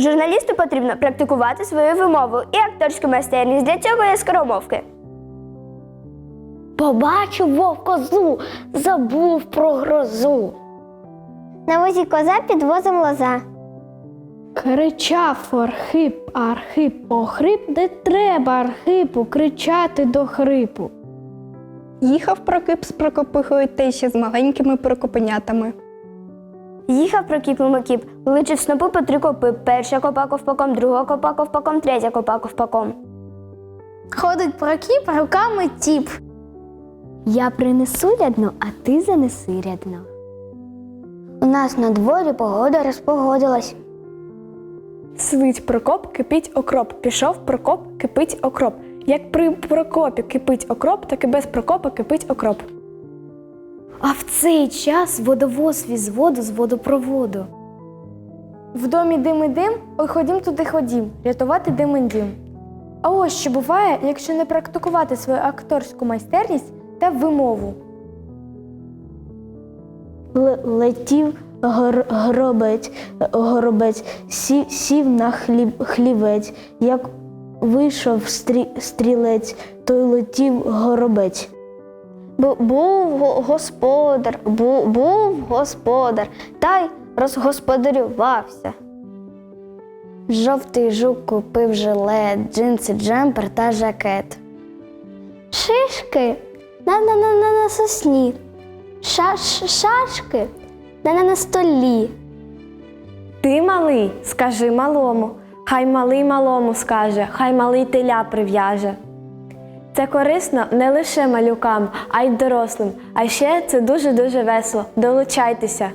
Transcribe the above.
Журналісту потрібно практикувати свою вимову і акторську майстерність. Для цього є скоромовки. Побачив вовк козу, забув про грозу. На возі коза під возом лоза. Кричав Архип, Архип охрип, де треба Архипу кричати до хрипу. Їхав Прокип з Прокопихою тещі з маленькими прокопенятами. Їхав Прокіп Мимокіп, величив снопи по три копи. Перша копа ковпаком, друга копа ковпаком, третя копа ковпаком. Ходить прокіп, руками тіп. Я принесу рядно, а ти занеси рядно. У нас на дворі погода розпогодилась. Свить Прокоп, кипить окроп. Пішов Прокоп, кипить окроп. Як при Прокопі кипить окроп, так і без Прокопа кипить окроп. А в цей час водовоз віз воду з водопроводу. В домі дим і дим, ой ходім туди ходім, рятувати дим і дим. А ось що буває, якщо не практикувати свою акторську майстерність та вимову. Л- летів гор- горобець, горобець сів, сів на хліб, хлівець. Як вийшов стрі, стрілець, той летів горобець. Бу- був господар, бу- був господар, та й розгосподарювався. Жовтий жук купив жилет, джинси, джемпер та жакет. Шишки на, на, на, на, на сосні, Ша, ш- шашки на, на, на столі. Ти малий, скажи малому, хай малий малому скаже, хай малий теля прив'яже. Це корисно не лише малюкам, а й дорослим. А ще це дуже-дуже весело. Долучайтеся.